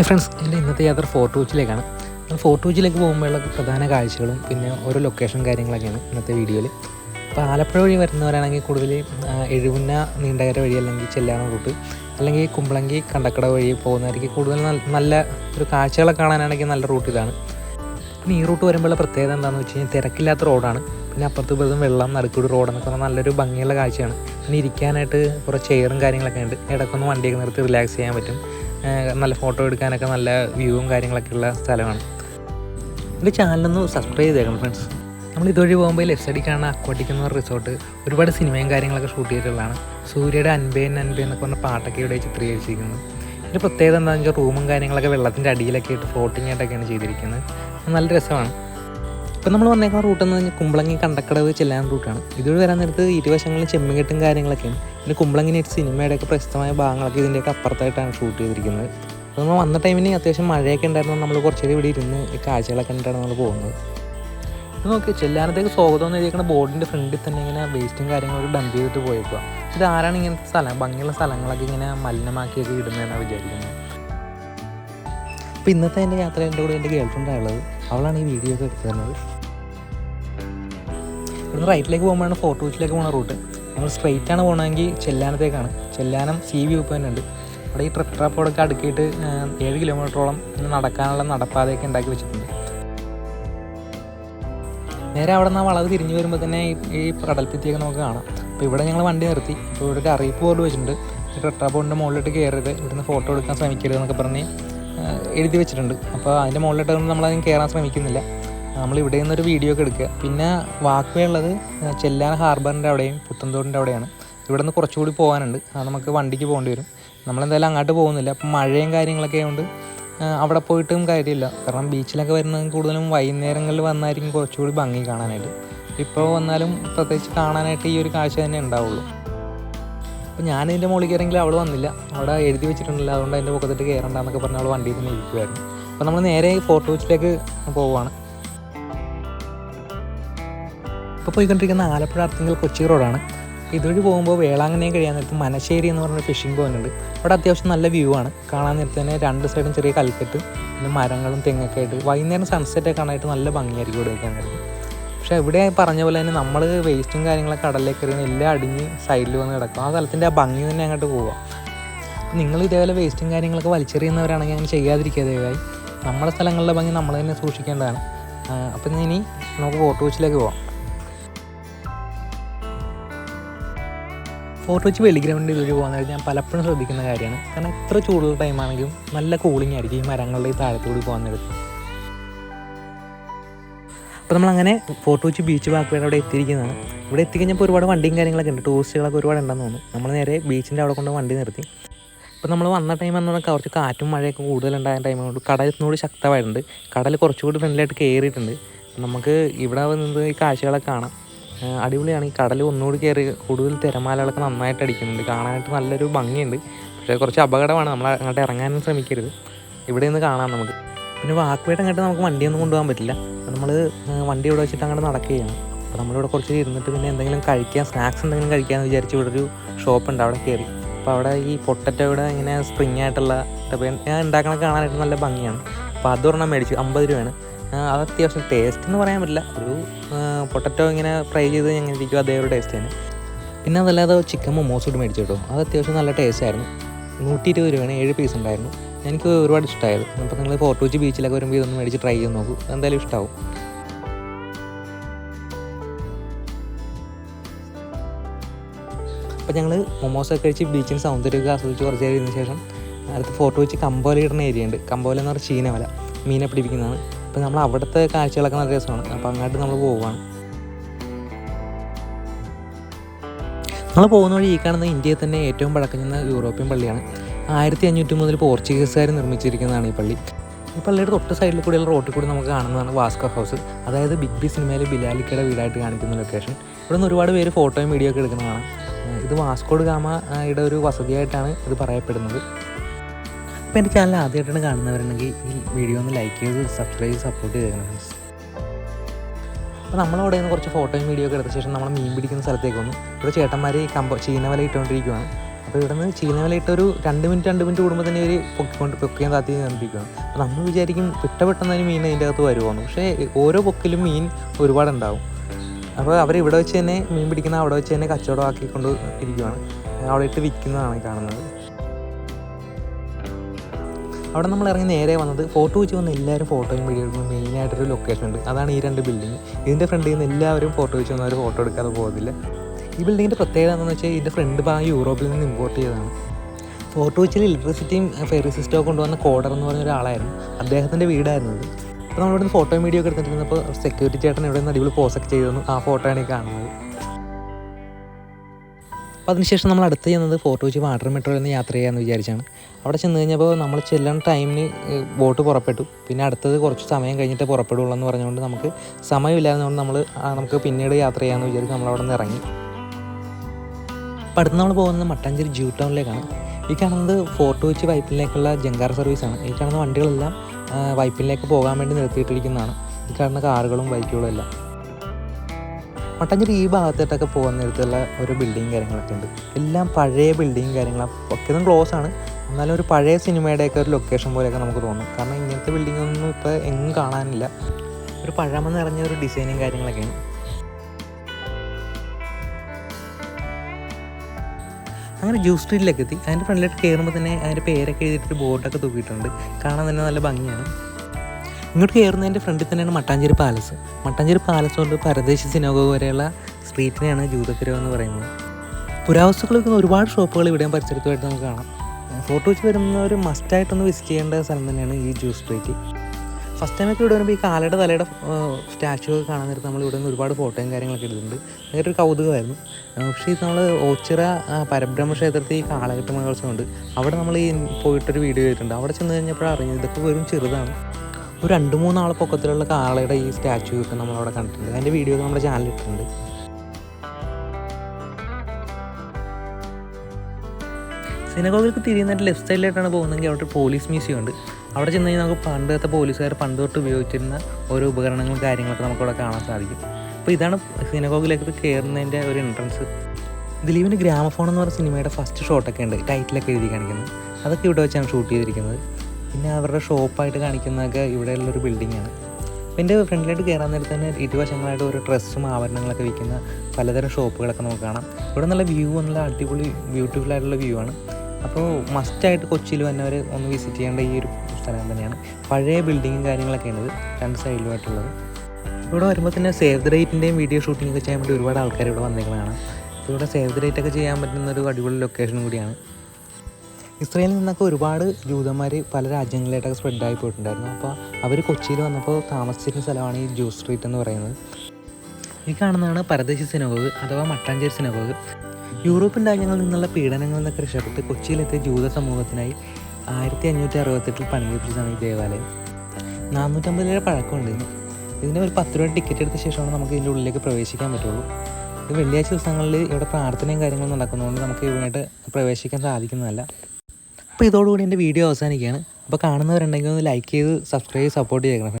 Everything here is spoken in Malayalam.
ഹായ് ഫ്രണ്ട്സ് എന്റെ ഇന്നത്തെ യാത്ര ഫോർട്ട് കൊച്ചിയിലേക്കാണ് ഫോർട്ട് കൊച്ചിയിലേക്ക് പോകുമ്പോഴുള്ള പ്രധാന കാഴ്ചകളും പിന്നെ ഓരോ ലൊക്കേഷൻ കാര്യങ്ങളൊക്കെയാണ് ഇന്നത്തെ വീഡിയോയിൽ അപ്പോൾ ആലപ്പുഴ വഴി വരുന്നവരാണെങ്കിൽ കൂടുതൽ എഴുപുന്ന നീണ്ടകര വഴി അല്ലെങ്കിൽ ചെല്ലാനം റൂട്ട് അല്ലെങ്കിൽ കുമ്പളങ്കി കണ്ടക്കട വഴി പോകുന്നവർക്ക് കൂടുതൽ നല്ല- ഒരു കാഴ്ചകളൊക്കെ കാണാനാണെങ്കിൽ നല്ല റൂട്ട് ഇതാണ്. പിന്നെ ഈ റൂട്ട് വരുമ്പോഴുള്ള പ്രത്യേകത എന്താണെന്ന് വെച്ച് കഴിഞ്ഞാൽ തിരക്കില്ലാത്ത റോഡാണ്. പിന്നെ അപ്പുറത്ത് ഇപ്പുറത്തും വെള്ളം നടുക്കൂടി റോഡ് എന്നൊക്കെ പറഞ്ഞാൽ നല്ലൊരു ഭംഗിയുള്ള കാഴ്ചയാണ്. പിന്നെ ഇരിക്കാനായിട്ട് കുറച്ച് ചെയറും കാര്യങ്ങളൊക്കെ ഉണ്ട്. ഇടയ്ക്കൊന്ന് വണ്ടിയൊക്കെ നിർത്തി റിലാക്സ് ചെയ്യാൻ പറ്റും. നല്ല ഫോട്ടോ എടുക്കാനൊക്കെ നല്ല വ്യൂവും കാര്യങ്ങളൊക്കെ ഉള്ള സ്ഥലമാണ്. എന്റെ ചാനലൊന്ന് സബ്സ്ക്രൈബ് ചെയ്തേക്കണം ഫ്രണ്ട്സ് നമ്മൾ ഇതുവഴി പോകുമ്പോൾ ലെഫ്റ്റ് സൈഡിൽ കാണുന്ന അക്വാട്ടിക് എന്ന റിസോർട്ട് ഒരുപാട് സിനിമയും കാര്യങ്ങളൊക്കെ ഷൂട്ട് ചെയ്തിട്ടുള്ളതാണ്. സൂര്യയുടെ അൻപേൻ അൻപേ എന്നൊക്കെ പറഞ്ഞ പാട്ടൊക്കെ ഇവിടെ ചിത്രീകരിച്ചിരിക്കുന്നത് ഇതിന്റെ പ്രത്യേകത എന്താണെന്ന് വെച്ചാൽ റൂമും കാര്യങ്ങളൊക്കെ വെള്ളത്തിന്റെ അടിയിലൊക്കെ ആയിട്ട് ഫ്ലോട്ടിംഗ് ആയിട്ടൊക്കെയാണ് ചെയ്തിരിക്കുന്നത്. നല്ല രസമാണ്. ഇപ്പം നമ്മൾ വന്നേക്കുന്ന റൂട്ട് എന്ന് പറഞ്ഞാൽ കുമ്പളങ്ങി കണ്ടക്കടവ് ചെല്ലാൻ റൂട്ടാണ് ഇതുവഴി വരാൻ നേരത്ത് ഇരുവശങ്ങളിൽ ചെമ്മുകെട്ടും കാര്യങ്ങളൊക്കെയാണ്. പിന്നെ കുമ്പളങ്ങനെ സിനിമയുടെയൊക്കെ പ്രശസ്തമായ ഭാഗങ്ങളൊക്കെ ഇതിന്റെയൊക്കെ അപ്പുറത്തായിട്ടാണ് ഷൂട്ട് ചെയ്തിരിക്കുന്നത്. അപ്പോൾ നമ്മൾ വന്ന ടൈമിന് അത്യാവശ്യം മഴയൊക്കെ ഉണ്ടായിരുന്നു. നമ്മൾ കുറച്ച് നേരം ഇവിടെ ഇരുന്ന് കാഴ്ചകളൊക്കെ കണ്ടിട്ടാണ് നമ്മൾ പോകുന്നത്. ഇത് നോക്കി ചെല്ലാനത്തേക്ക് സ്വാഗതം എന്ന് എഴുതിയിരിക്കുന്ന ബോർഡിന്റെ ഫ്രണ്ടിൽ തന്നെ ഇങ്ങനെ വേസ്റ്റും കാര്യങ്ങളൊക്കെ ഡംപ് ചെയ്തിട്ട് പോയേക്കുക ഇത് ആരാണ് ഇങ്ങനത്തെ സ്ഥലം ഭംഗിയുള്ള സ്ഥലങ്ങളൊക്കെ ഇങ്ങനെ മലിനമാക്കിയൊക്കെ ഇടുന്നതെന്നാണ് വിചാരിക്കുന്നത്? അപ്പോൾ ഇന്നത്തെ എന്റെ യാത്ര എന്റെ കൂടെ എന്റെ ഗേൾ ഫ്രണ്ടാണ് അവളാണ് ഈ വീഡിയോ ഒക്കെ എടുത്തു തരുന്നത്. ഇവിടുന്ന് റൈറ്റിലേക്ക് പോകുമ്പോഴാണ് ഫോർട്ട് കൊച്ചിലേക്ക് പോകുന്ന റൂട്ട് നമ്മൾ സ്ട്രെയിറ്റ് ആണ് പോകണമെങ്കിൽ ചെല്ലാനത്തേക്കാണ്. ചെല്ലാനം സി വി ഉപ്പ് തന്നെ ഉണ്ട്. അവിടെ ഈ ട്രെട്രാപ്പോടൊക്കെ അടുക്കിയിട്ട് ഏഴ് കിലോമീറ്ററോളം നടക്കാനുള്ള നടപ്പാതയൊക്കെ ഉണ്ടാക്കി വെച്ചിട്ടുണ്ട്. നേരെ അവിടെ നിന്ന് വളവ് തിരിഞ്ഞ് വരുമ്പോൾ തന്നെ ഈ- കടൽഭിത്തിയൊക്കെ നമുക്ക് കാണാം. അപ്പോൾ ഇവിടെ ഞങ്ങൾ വണ്ടി നിർത്തി. ഇപ്പോൾ ഇവിടെ ഒരു അറിയിപ്പ് ബോർഡ് വെച്ചിട്ടുണ്ട്. ഈ ടെട്രാപോണിന്റെ മുകളിലോട്ട് കയറരുത് ഇവിടുന്ന് ഫോട്ടോ എടുക്കാൻ ശ്രമിക്കരുത് എന്നൊക്കെ പറഞ്ഞ് എഴുതി വെച്ചിട്ടുണ്ട്. അപ്പോൾ അതിന്റെ നമ്മൾ അതിന് കയറാൻ ശ്രമിക്കുന്നില്ല. നമ്മൾ ഇവിടെ നിന്നൊരു വീഡിയോ ഒക്കെ എടുക്കുക. പിന്നെ വാക്വേ ഉള്ളത് ചെല്ലാൻ ഹാർബറിന്റെ അവിടെയും പുത്തൻതോടിന്റെ അവിടെയാണ്. ഇവിടെ നിന്ന് കുറച്ചുകൂടി പോകാനുണ്ട്. അത് നമുക്ക് വണ്ടിക്ക് പോകേണ്ടി വരും. നമ്മളെന്തായാലും അങ്ങോട്ട് പോകുന്നില്ല. അപ്പം മഴയും കാര്യങ്ങളൊക്കെ ആയതുകൊണ്ട് അവിടെ പോയിട്ടും കാര്യമില്ല. കാരണം ബീച്ചിലൊക്കെ വരുന്നത് കൂടുതലും വൈകുന്നേരങ്ങളിൽ വന്നായിരിക്കും കുറച്ചുകൂടി ഭംഗി കാണാനായിട്ട്. ഇപ്പോൾ വന്നാലും പ്രത്യേകിച്ച് കാണാനായിട്ട് ഈ ഒരു കാഴ്ച തന്നെ ഉണ്ടാവുള്ളൂ. അപ്പോൾ ഞാൻ ഇതിന്റെ മുകളിൽ കയറിയെങ്കിൽ അവൾ വന്നില്ല. അവിടെ എഴുതി വെച്ചിട്ടുണ്ടല്ലോ. അതുകൊണ്ട് അതിന്റെ പൊക്കത്തിട്ട് കയറണ്ടെന്നൊക്കെ പറഞ്ഞ് അവൾ വണ്ടിയിൽ തന്നെ ഇരിക്കുമായിരുന്നു അപ്പോൾ നമ്മൾ നേരെ ഫോട്ടോ കൊച്ചിലേക്ക് പോവുകയാണ്. ഇപ്പോൾ പോയിക്കൊണ്ടിരിക്കുന്ന ആലപ്പുഴ അർത്തിങ്കൽ കൊച്ചി റോഡാണ്. ഇതുവഴി പോകുമ്പോൾ വേളാങ്കണ്ണിയെ കഴിയാൻ നേരത്ത് മനശ്ശേരി എന്ന് പറഞ്ഞൊരു ഫിഷിംഗ് പോയിന്റ് അവിടെ അത്യാവശ്യം നല്ല വ്യൂ ആണ്. കാണാൻ നേരത്ത് തന്നെ രണ്ട് സൈഡും ചെറിയ കൽക്കെട്ട് പിന്നെ മരങ്ങളും തെങ്ങൊക്കെ ആയിട്ട് വൈകുന്നേരം സൺസെറ്റ് കാണാനായിട്ട് നല്ല ഭംഗിയായിരിക്കും ഇവിടെ വയ്ക്കാൻ നേരത്ത്. പക്ഷേ ഇവിടെ പറഞ്ഞ പോലെ തന്നെ നമ്മൾ വേസ്റ്റും കാര്യങ്ങളൊക്കെ കടലിലേക്ക് എറിയുന്ന എല്ലാം അടിഞ്ഞ് സൈഡിൽ വന്ന് കിടക്കും. ആ സ്ഥലത്തിന്റെ ആ ഭംഗി തന്നെ അങ്ങോട്ട് പോവാം. നിങ്ങൾ ഇതേപോലെ വേസ്റ്റും കാര്യങ്ങളൊക്കെ വലിച്ചെറിയുന്നവരാണെങ്കിൽ അങ്ങനെ ചെയ്യാതിരിക്കുക ദയവായി. നമ്മുടെ സ്ഥലങ്ങളിലെ ഭംഗി നമ്മൾ തന്നെ സൂക്ഷിക്കേണ്ടതാണ്. അപ്പം ഇനി നമുക്ക് ഫോട്ടോ ബീച്ചിലേക്ക് പോവാം. ഫോട്ടോ വെച്ച് വെളിഗ്രൗണ്ടിൽ ഇതുവഴി പോകുന്നത് ഞാൻ പലപ്പോഴും ശ്രദ്ധിക്കുന്ന കാര്യമാണ്. കാരണം എത്ര ചൂടുള്ള ടൈമാണെങ്കിലും നല്ല കൂളിംഗ് ആയിരിക്കും ഈ മരങ്ങളുടെ ഈ താഴത്തുകൂടി പോകാൻ നേരത്ത് അപ്പോൾ നമ്മളങ്ങനെ ഫോട്ടോ വെച്ച് ബീച്ച് ബാക്കിയുടെ അവിടെ എത്തിയിരിക്കുന്നതാണ്. ഇവിടെ എത്തിക്കഴിഞ്ഞപ്പോൾ ഒരുപാട് വണ്ടിയും കാര്യങ്ങളൊക്കെ ഉണ്ട്. ടൂറിസ്റ്റുകളൊക്കെ ഒരുപാട് ഉണ്ടെന്ന് തോന്നുന്നു. നമ്മൾ നേരെ ബീച്ചിന്റെ അവിടെ കൊണ്ട് വണ്ടി നിർത്തി. അപ്പോൾ നമ്മൾ വന്ന ടൈം എന്ന് പറഞ്ഞാൽ കുറച്ച് കാറ്റും മഴയൊക്കെ കൂടുതലുണ്ടായ ടൈം കൊണ്ട് കടലിനോട് ശക്തമായിട്ടുണ്ട്. കടൽ കുറച്ചുകൂടി ഫ്രണ്ടിലായിട്ട് കയറിയിട്ടുണ്ട് നമുക്ക് ഇവിടെ വന്നത് ഈ കാഴ്ചകളൊക്കെ കാണാം. അടിപൊളിയാണ്. ഈ കടൽ ഒന്നുകൂടി കയറി കൂടുതൽ തിരമാലകളൊക്കെ നന്നായിട്ട് അടിക്കുന്നുണ്ട്. കാണാനായിട്ട് നല്ലൊരു ഭംഗിയുണ്ട്. പക്ഷേ കുറച്ച് അപകടമാണ്. നമ്മൾ അങ്ങോട്ട് ഇറങ്ങാനും ശ്രമിക്കരുത്. ഇവിടെ നിന്ന് കാണാം നമുക്ക്. പിന്നെ വാക്കുവേട്ട് അങ്ങോട്ട് നമുക്ക് വണ്ടിയൊന്നും കൊണ്ടുപോകാൻ പറ്റില്ല. നമ്മൾ വണ്ടി ഇവിടെ വെച്ചിട്ട് അങ്ങോട്ട് നടക്കുകയാണ്. അപ്പോൾ നമ്മളിവിടെ കുറച്ച് ഇരുന്നിട്ട് പിന്നെ എന്തെങ്കിലും കഴിക്കാൻ സ്നാക്സ് എന്തെങ്കിലും കഴിക്കാമെന്ന് വിചാരിച്ച് ഇവിടെ ഒരു ഷോപ്പ് ഉണ്ട്. അവിടെ കയറി അപ്പോൾ അവിടെ ഈ പൊട്ടറ്റോയുടെ ഇങ്ങനെ സ്പ്രിങ് ആയിട്ടുള്ള ഞാൻ ഉണ്ടാക്കണ കാണാനായിട്ട് നല്ല ഭംഗിയാണ്. അപ്പോൾ അതൊരെണ്ണം മേടിച്ചു. അമ്പത് രൂപയാണ്. അത് അത്യാവശ്യം ടേസ്റ്റ് എന്ന് പറയാൻ പറ്റില്ല. ഒരു പൊട്ടറ്റോ ഇങ്ങനെ ഫ്രൈ ചെയ്ത് എങ്ങനെ ഇരിക്കും അതേ ഒരു ടേസ്റ്റ് തന്നെ. പിന്നെ അതല്ലാതെ ചിക്കൻ മൊമോസ് ഇട്ട് മേടിച്ചു കേട്ടോ. അത് അത്യാവശ്യം നല്ല ടേസ്റ്റ് ആയിരുന്നു. നൂറ്റി ഇരുപത് രൂപയാണ് ഏഴ് പീസ് ഉണ്ടായിരുന്നു. എനിക്ക് ഒരുപാട് ഇഷ്ടമായത് അപ്പോൾ നിങ്ങൾ ഫോർട്ട് കൊച്ചി ബീച്ചിലൊക്കെ വരുമ്പോൾ ഇതൊന്ന് മേടിച്ച് ട്രൈ ചെയ്ത് നോക്കൂ. എന്തായാലും ഇഷ്ടമാവും അപ്പോൾ ഞങ്ങൾ മൊമോസൊക്കെ കഴിച്ച് ബീച്ചിന് സൗന്ദര്യമൊക്കെ ആസ്വദിച്ച് കുറച്ച് നേരം ശേഷം അടുത്ത് ഫോർട്ട് വെച്ച് കമ്പോല ഇടുന്ന ഏരിയ ഉണ്ട്. കമ്പോല എന്ന് പറഞ്ഞാൽ ചീനവല. മീനെ പിടിപ്പിക്കുന്നതാണ്. അപ്പോൾ നമ്മൾ അവിടുത്തെ കാഴ്ചകളൊക്കെ നല്ല രസമാണ്. അപ്പോൾ അങ്ങോട്ട് നമ്മൾ പോവുകയാണ്. നമ്മൾ പോകുന്ന വഴി ഈ കാണുന്ന ഇന്ത്യയിൽ തന്നെ ഏറ്റവും പഴക്കം ചെന്ന യൂറോപ്യൻ പള്ളിയാണ്. ആയിരത്തി അഞ്ഞൂറ്റി മുതൽ പോർച്ചുഗീസുകാർ നിർമ്മിച്ചിരിക്കുന്നതാണ് ഈ പള്ളി. ഈ പള്ളിയുടെ തൊട്ട് സൈഡിൽ കൂടിയുള്ള റോട്ടിൽ കൂടി നമുക്ക് കാണുന്നതാണ് വാസ്കോ ഹൗസ്. അതായത് ബിഗ് ബി സിനിമയിൽ ബിലാലിക്കയുടെ വീടായിട്ട് കാണിക്കുന്ന ലൊക്കേഷൻ ഇവിടെ നിന്ന് ഒരുപാട് പേര് ഫോട്ടോയും വീഡിയോ ഒക്കെ എടുക്കുന്നതാണ്. ഇത് വാസ്കോഡ് ഗാമയുടെ ഒരു വസതിയായിട്ടാണ് ഇത് പറയപ്പെടുന്നത്. അപ്പോൾ എന്റെ ചാനൽ ആദ്യമായിട്ടാണ് കാണുന്നവരുണ്ടെങ്കിൽ ഈ വീഡിയോ ഒന്ന് ലൈക്ക് ചെയ്ത് സബ്സ്ക്രൈബ് ചെയ്ത് സപ്പോർട്ട് ചെയ്തേക്കണം ഫ്രണ്ട്സ് അപ്പോൾ നമ്മളവിടെ നിന്ന് കുറച്ച് ഫോട്ടോയും വീഡിയോ ഒക്കെ എടുത്ത ശേഷം നമ്മൾ മീൻ പിടിക്കുന്ന സ്ഥലത്തേക്ക് വന്നു. ഇവിടെ ചേട്ടന്മാർ ഈ കമ്പ ചീനവല ഇട്ടുകൊണ്ടിരിക്കുകയാണ് അപ്പോൾ ഇവിടെ നിന്ന് ചീനവല ഇട്ട് ഒരു രണ്ട് മിനിറ്റ് രണ്ട് മിനിറ്റ് കൂടുമ്പോൾ തന്നെ ഒരു പൊക്കിക്കൊണ്ട് പൊക്കിയും താത്തി നിർമ്മിക്കുകയാണ് അപ്പോൾ നമ്മൾ വിചാരിക്കും പെട്ട പെട്ടെന്ന് തന്നെ മീൻ അതിന്റെ അകത്ത് വരുവാണ് പക്ഷേ ഓരോ പൊക്കിലും മീൻ ഒരുപാടുണ്ടാവും. അപ്പോൾ അവർ ഇവിടെ വെച്ച് തന്നെ മീൻ പിടിക്കുന്ന അവിടെ വെച്ച് തന്നെ കച്ചവടമാക്കിക്കൊണ്ട് ഇരിക്കുകയാണ് അവിടെ ഇട്ട് വിൽക്കുന്നതാണ് കാണുന്നത്. അവിടെ നമ്മൾ ഇറങ്ങി നേരെ വന്നത് ഫോട്ടോ വെച്ച് വന്ന എല്ലാവരും ഫോട്ടോയും വീഡിയോ എടുക്കുന്ന മെയിനായിട്ടൊരു ലൊക്കേഷൻ ഉണ്ട്. അതാണ് ഈ രണ്ട് ബിൽഡിങ് ഇതിന്റെ ഫ്രണ്ടിൽ നിന്ന് എല്ലാവരും ഫോട്ടോ വെച്ച് വന്നവർ ഫോട്ടോ എടുക്കാതെ പോകുന്നില്ല ഈ ബിൽഡിങ്ങിന്റെ പ്രത്യേകത എന്താണെന്ന് വെച്ചാൽ ഇതിന്റെ ഫ്രണ്ട് ഭാഗം യൂറോപ്പിൽ നിന്ന് ഇമ്പോർട്ട് ചെയ്തതാണ്. ഫോട്ടോ വെച്ചിൽ ഇലക്ട്രിസിറ്റിയും ഫെറി സിസ്റ്റവും കൊണ്ടുവന്ന കോഡർ എന്ന് പറഞ്ഞ ഒരാളായിരുന്നു. അദ്ദേഹത്തിന്റെ വീടായിരുന്നു അപ്പോൾ നമ്മളിവിടുന്ന് ഫോട്ടോ ഫോട്ടോയും വീഡിയോ ഒക്കെ എടുത്തിരുന്നപ്പോൾ സെക്യൂരിറ്റി ചേട്ടൻ ഇവിടെ നിന്ന് അടിപൊളി പോസൊക്കെ ചെയ്തു ആ ഫോട്ടോയാണ് ഈ കാണുന്നത്. അപ്പോൾ അതിനുശേഷം നമ്മൾ അടുത്ത് ചെന്നത് ഫോർട്ട് കൊച്ചി വാട്ടർ മെട്രോയിൽ നിന്ന് യാത്ര ചെയ്യാമെന്ന് വിചാരിച്ചാണ്. അവിടെ ചെന്ന് കഴിഞ്ഞപ്പോൾ നമ്മൾ ചെല്ലുന്ന ടൈമിന് ബോട്ട് പുറപ്പെട്ടു. പിന്നെ അടുത്തത് കുറച്ച് സമയം കഴിഞ്ഞിട്ട് പുറപ്പെടുള്ളൂ എന്ന് പറഞ്ഞുകൊണ്ട് നമുക്ക് സമയമില്ലാതെ നമ്മൾ നമുക്ക് പിന്നീട് യാത്ര ചെയ്യാമെന്ന് വിചാരിച്ച് നമ്മൾ അവിടെ നിന്ന് ഇറങ്ങി. അപ്പോൾ അടുത്ത് നമ്മൾ പോകുന്നത് മട്ടാഞ്ചേരി ജൂ ടൗണിലേക്കാണ്. ഈ കാണുന്നത് ഫോർട്ട് കൊച്ചി വൈപ്പിലേക്കുള്ള ജങ്കാർ സർവീസാണ് ഈ കാണുന്ന വണ്ടികളെല്ലാം വൈപ്പിലേക്ക് പോകാൻ വേണ്ടി നിർത്തിയിട്ടിരിക്കുന്നതാണ്. ഈ കാണുന്ന കാറുകളും ബൈക്കുകളും എല്ലാം. മട്ടാഞ്ചേരി ഈ ഭാഗത്തോട്ടൊക്കെ പോകുന്ന നേരത്തുള്ള ഒരു ബിൽഡിങ് കാര്യങ്ങളൊക്കെ ഉണ്ട്. എല്ലാം പഴയ ബിൽഡിങ് കാര്യങ്ങളും ഒക്കെ ഇതും ക്ലോസ് ആണ്. എന്നാലും ഒരു പഴയ സിനിമയുടെയൊക്കെ ഒരു ലൊക്കേഷൻ പോലെയൊക്കെ നമുക്ക് തോന്നും. കാരണം ഇങ്ങനത്തെ ബിൽഡിംഗ് ഒന്നും ഇപ്പോൾ എങ്ങും കാണാനില്ല. ഒരു പഴമ നിറഞ്ഞ ഒരു ഡിസൈനും കാര്യങ്ങളൊക്കെയാണ്. അങ്ങനെ ജ്യൂസ് സ്ട്രീറ്റിലേക്ക് എത്തി. അതിന്റെ ഫ്രണ്ടിലേക്ക് കയറുമ്പോൾ തന്നെ അതിന്റെ പേരൊക്കെ എഴുതിയിട്ടൊരു ബോർഡൊക്കെ തൂക്കിയിട്ടുണ്ട്. കാണാൻ തന്നെ നല്ല ഭംഗിയാണ്. ഇങ്ങോട്ട് കയറുന്നതിന്റെ ഫ്രണ്ടിൽ തന്നെയാണ് മട്ടാഞ്ചേരി പാലസ്. മട്ടാഞ്ചേരി പാലസ് കൊണ്ട് പരദേശി സിനോഗ വരെയുള്ള സ്ട്രീറ്റിനെയാണ് ജൂതത്തിരവ് എന്ന് പറയുന്നത്. പുരാവസ്തുക്കൾ ഒരുപാട് ഷോപ്പുകൾ ഇവിടെയും പരിസരത്തുമായിട്ട് നമുക്ക് കാണാം. ഫോട്ടോ വെച്ച് വരുന്നവർ മസ്റ്റായിട്ടൊന്ന് വിസിറ്റ് ചെയ്യേണ്ട സ്ഥലം തന്നെയാണ് ഈ ജ്യൂസ് സ്ട്രീറ്റ് ഫസ്റ്റ് ടൈമൊക്കെ ഇവിടെ വരുമ്പോൾ ഈ കാലയുടെ തലയുടെ സ്റ്റാച്ചു ഒക്കെ കാണാൻ നേരത്ത് നമ്മൾ ഇവിടെ നിന്ന് ഒരുപാട് ഫോട്ടോയും കാര്യങ്ങളൊക്കെ എടുത്തിട്ടുണ്ട്. ഭയങ്കര ഒരു കൗതുകമായിരുന്നു. പക്ഷേ ഇത് നമ്മൾ ഓച്ചിറ പരബ്രഹ്മ ക്ഷേത്രത്തിൽ ഈ കാലഘട്ട മഹോത്സവം ഉണ്ട് അവിടെ നമ്മൾ ഈ പോയിട്ടൊരു വീഡിയോ ചെയ്തിട്ടുണ്ട്. അവിടെ ചെന്ന് കഴിഞ്ഞപ്പോഴാണ് അറിഞ്ഞത് ഇതൊക്കെ വെറും ചെറുതാണ്. ഒരു രണ്ട് മൂന്നാളെ പൊക്കത്തിലുള്ള കാളയുടെ ഈ സ്റ്റാച്ചു ഒക്കെ നമ്മളവിടെ കണ്ടിട്ടുണ്ട്. അതിന്റെ വീഡിയോ നമ്മുടെ ചാനലിൽ ഇട്ടിട്ടുണ്ട്. സിനഗോഗിലേക്ക് തിരിയുന്നതിന്റെ ലെഫ്റ്റ് സൈഡിലായിട്ടാണ് പോകുന്നതെങ്കിൽ അവിടെ പോലീസ് മ്യൂസിയം ഉണ്ട്. അവിടെ ചെന്ന് കഴിഞ്ഞാൽ നമുക്ക് പണ്ടത്തെ പോലീസുകാർ പണ്ട് തൊട്ട് ഉപയോഗിച്ചിരുന്ന ഓരോ ഉപകരണങ്ങളും കാര്യങ്ങളൊക്കെ നമുക്കവിടെ കാണാൻ സാധിക്കും. അപ്പോൾ ഇതാണ് സിനഗോഗിലേക്ക് കയറുന്നതിന്റെ ഒരു എൻട്രൻസ് ദിലീപിന്റെ ഗ്രാമഫോൺ എന്ന് പറഞ്ഞ സിനിമയുടെ ഫസ്റ്റ് ഷോട്ടൊക്കെ ഉണ്ട്. ടൈറ്റിലൊക്കെ എഴുതി കാണിക്കുന്നത്. അതൊക്കെ ഇവിടെ വെച്ചാണ് ഷൂട്ട് ചെയ്തിരിക്കുന്നത്. പിന്നെ അവരുടെ ഷോപ്പായിട്ട് കാണിക്കുന്നതൊക്കെ ഇവിടെയുള്ളൊരു ബിൽഡിങ്ങാണ് എന്റെ ഫ്രണ്ടിലായിട്ട് കയറാൻ നേരത്ത് തന്നെ ഇരുവശങ്ങളായിട്ട് ഓരോ ഡ്രസ്സും ആഭരണങ്ങളൊക്കെ വിൽക്കുന്ന പലതരം ഷോപ്പുകളൊക്കെ നമുക്ക് കാണാം. ഇവിടെ നല്ല വ്യൂ നല്ല അടിപൊളി ബ്യൂട്ടിഫുൾ ആയിട്ടുള്ള വ്യൂ ആണ്. അപ്പോൾ മസ്റ്റായിട്ട് കൊച്ചിയിൽ വന്നവർ ഒന്ന് വിസിറ്റ് ചെയ്യേണ്ട ഈ ഒരു സ്ഥലം തന്നെയാണ്. പഴയ ബിൽഡിങ്ങും കാര്യങ്ങളൊക്കെ ഉണ്ട് രണ്ട് സൈഡിലുമായിട്ടുള്ളത് ഇവിടെ വരുമ്പോൾ തന്നെ സേവ് ദ ഡേറ്റിന്റെയും വീഡിയോ ഷൂട്ടിംഗ് ഒക്കെ ചെയ്യാൻ വേണ്ടി ഒരുപാട് ആൾക്കാർ ഇവിടെ വന്നേക്കുന്നതാണ് ഇവിടെ സേവ് ദ ഡേറ്റ് ഒക്കെ ചെയ്യാൻ പറ്റുന്ന ഒരു അടിപൊളി ലൊക്കേഷനും കൂടിയാണ്. ഇസ്രയേലിൽ നിന്നൊക്കെ ഒരുപാട് ജൂതന്മാർ പല രാജ്യങ്ങളിലായിട്ടൊക്കെ സ്പ്രെഡായി പോയിട്ടുണ്ടായിരുന്നു. അപ്പോൾ അവർ കൊച്ചിയിൽ വന്നപ്പോൾ താമസിച്ചിരുന്ന സ്ഥലമാണ് ഈ ജൂ സ്ട്രീറ്റ് എന്ന് പറയുന്നത്. ഈ കാണുന്നതാണ് പരദേശി സിനഗോഗ് അഥവാ മട്ടാഞ്ചേരി സിനഗോഗ് യൂറോപ്യൻ രാജ്യങ്ങളിൽ നിന്നുള്ള പീഡനങ്ങളിൽ നിന്നൊക്കെ രക്ഷപ്പെട്ട് കൊച്ചിയിലെത്തിയ ജൂത സമൂഹത്തിനായി ആയിരത്തി അഞ്ഞൂറ്റി അറുപത്തെട്ടിൽ പണികഴിപ്പിച്ചതാണ് ഈ ദേവാലയം. നാനൂറ്റമ്പത് രൂപ പഴക്കമുണ്ട്. ഇതിന് ഒരു പത്ത് രൂപ ടിക്കറ്റ് എടുത്ത ശേഷമാണ് നമുക്ക് ഇതിന്റെ ഉള്ളിലേക്ക് പ്രവേശിക്കാൻ പറ്റുള്ളൂ. വെള്ളിയാഴ്ച ദിവസങ്ങളിൽ ഇവിടെ പ്രാർത്ഥനയും കാര്യങ്ങളും നടക്കുന്നതുകൊണ്ട് നമുക്ക് ഇവിടെയായിട്ട് പ്രവേശിക്കാൻ സാധിക്കുന്നതല്ല. അപ്പോൾ ഇതോടുകൂടി എന്റെ വീഡിയോ അവസാനിക്കുകയാണ്. അപ്പോൾ കാണുന്നവരുണ്ടെങ്കിൽ ഒന്ന് ലൈക്ക് ചെയ്ത് സബ്സ്ക്രൈബ് സപ്പോർട്ട് ചെയ്യണം